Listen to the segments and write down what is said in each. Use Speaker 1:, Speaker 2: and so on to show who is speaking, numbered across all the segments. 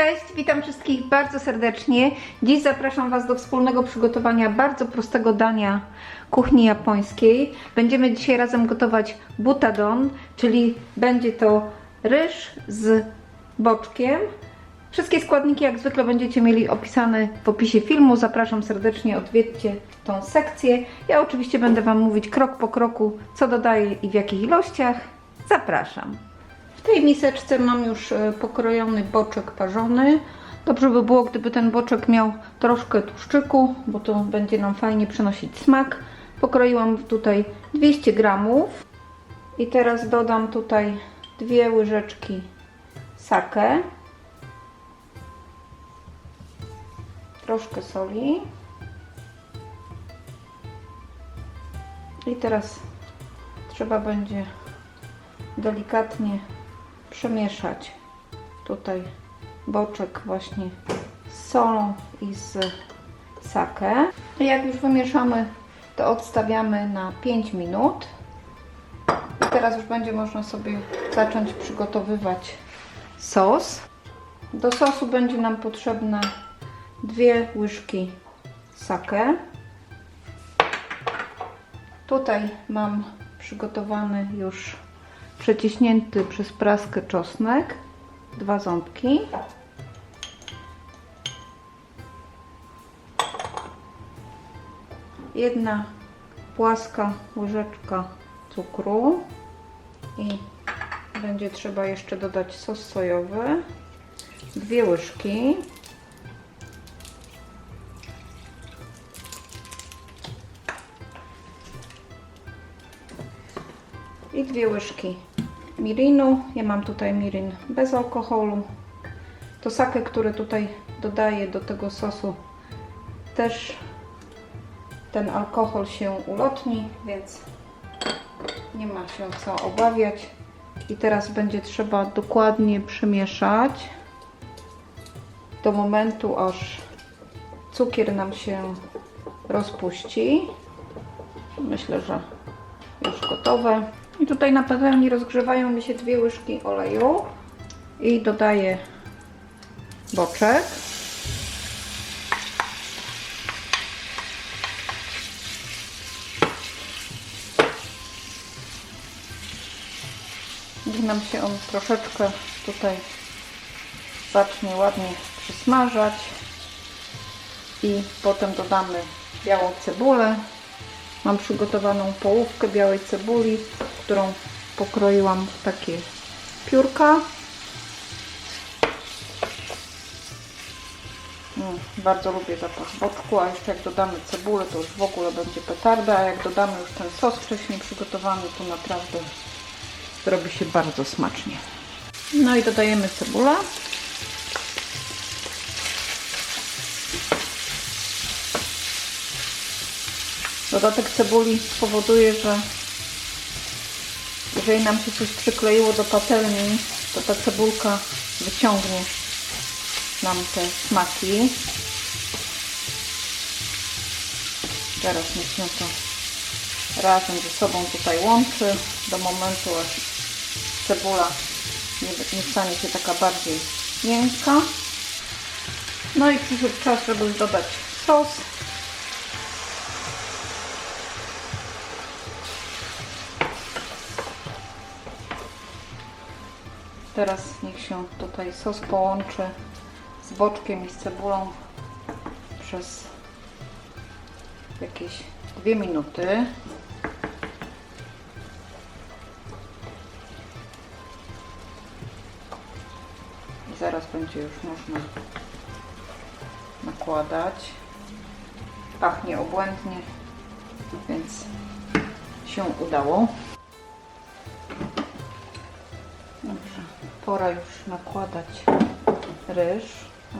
Speaker 1: Cześć, witam wszystkich bardzo serdecznie. Dziś zapraszam Was do wspólnego przygotowania bardzo prostego dania kuchni japońskiej. Będziemy dzisiaj razem gotować butadon, czyli będzie to ryż z boczkiem. Wszystkie składniki jak zwykle będziecie mieli opisane w opisie filmu. Zapraszam serdecznie, odwiedźcie tą sekcję. Ja oczywiście będę Wam mówić krok po kroku, co dodaję i w jakich ilościach. Zapraszam. W tej miseczce mam już e, pokrojony boczek parzony. Dobrze by było, gdyby ten boczek miał troszkę tłuszczyku, bo to będzie nam fajnie przynosić smak. Pokroiłam tutaj 200 gramów i teraz dodam tutaj dwie łyżeczki sake, troszkę soli i teraz trzeba będzie delikatnie przemieszać tutaj boczek właśnie z solą i z sake. Jak już wymieszamy, to odstawiamy na 5 minut. I teraz już będzie można sobie zacząć przygotowywać sos. Do sosu będzie nam potrzebne dwie łyżki sake. Tutaj mam przygotowany już przeciśnięty przez praskę czosnek, dwa ząbki. Jedna płaska łyżeczka cukru i będzie trzeba jeszcze dodać sos sojowy, dwie łyżki. i dwie łyżki mirinu. Ja mam tutaj mirin bez alkoholu. To sake, które tutaj dodaję do tego sosu, też ten alkohol się ulotni, więc nie ma się co obawiać. I teraz będzie trzeba dokładnie przemieszać do momentu, aż cukier nam się rozpuści. Myślę, że już gotowe. I tutaj na patelni rozgrzewają mi się dwie łyżki oleju i dodaję boczek. Niech nam się on troszeczkę tutaj zacznie ładnie przysmażać i potem dodamy białą cebulę. Mam przygotowaną połówkę białej cebuli, którą pokroiłam w takie piórka. Mm, bardzo lubię zapach boczku, a jeszcze jak dodamy cebulę, to już w ogóle będzie petarda, a jak dodamy już ten sos wcześniej przygotowany, to naprawdę zrobi się bardzo smacznie. No i dodajemy cebulę. Dodatek cebuli spowoduje, że jeżeli nam się coś przykleiło do patelni, to ta cebulka wyciągnie nam te smaki. Teraz się to razem ze sobą tutaj łączy do momentu, aż cebula nie, nie stanie się taka bardziej miękka. No i przyszedł czas, żeby dodać sos. Teraz niech się tutaj sos połączy z boczkiem i z cebulą przez jakieś dwie minuty. I zaraz będzie już można nakładać. Pachnie obłędnie, więc się udało. Pora już nakładać ryż.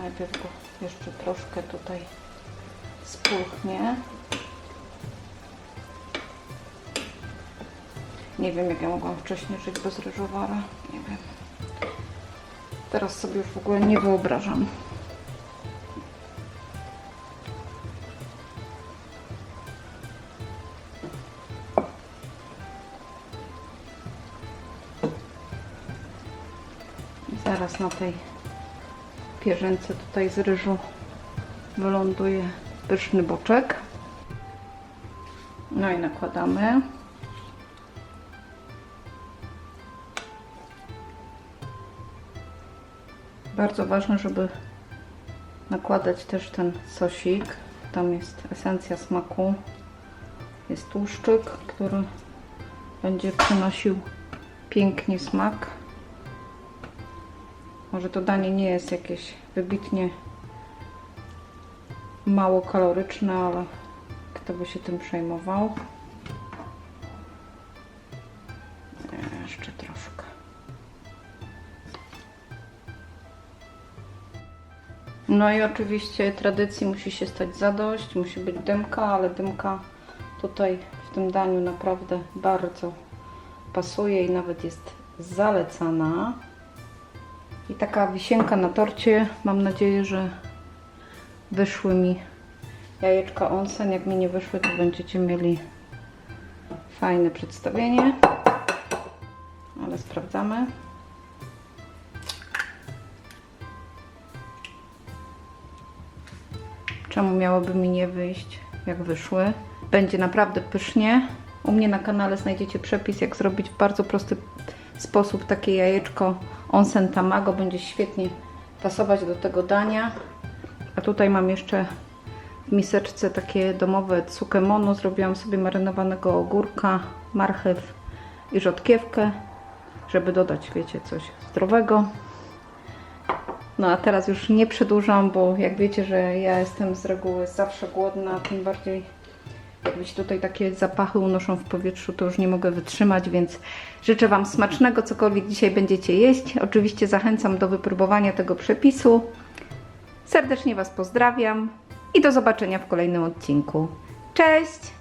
Speaker 1: Najpierw go jeszcze troszkę tutaj spulchnie. Nie wiem, jak ja mogłam wcześniej żyć bez ryżowara. Nie wiem. Teraz sobie już w ogóle nie wyobrażam. I zaraz na tej pierzynce tutaj z ryżu wyląduje pyszny boczek. No i nakładamy. Bardzo ważne, żeby nakładać też ten sosik. Tam jest esencja smaku. Jest tłuszczyk, który będzie przynosił pięknie smak. Może to danie nie jest jakieś wybitnie mało kaloryczne, ale kto by się tym przejmował? Jeszcze troszkę. No i oczywiście tradycji musi się stać zadość, musi być dymka, ale dymka tutaj w tym daniu naprawdę bardzo pasuje i nawet jest zalecana. I taka wisienka na torcie. Mam nadzieję, że wyszły mi jajeczka onsen. Jak mi nie wyszły, to będziecie mieli fajne przedstawienie. Ale sprawdzamy. Czemu miałoby mi nie wyjść, jak wyszły? Będzie naprawdę pysznie. U mnie na kanale znajdziecie przepis, jak zrobić w bardzo prosty sposób takie jajeczko onsen tamago. Będzie świetnie pasować do tego dania. A tutaj mam jeszcze w miseczce takie domowe tsukemonu. Zrobiłam sobie marynowanego ogórka, marchew i rzodkiewkę, żeby dodać, wiecie, coś zdrowego. No a teraz już nie przedłużam, bo jak wiecie, że ja jestem z reguły zawsze głodna, tym bardziej jak się tutaj takie zapachy unoszą w powietrzu, to już nie mogę wytrzymać, więc życzę Wam smacznego, cokolwiek dzisiaj będziecie jeść. Oczywiście zachęcam do wypróbowania tego przepisu. Serdecznie Was pozdrawiam i do zobaczenia w kolejnym odcinku. Cześć!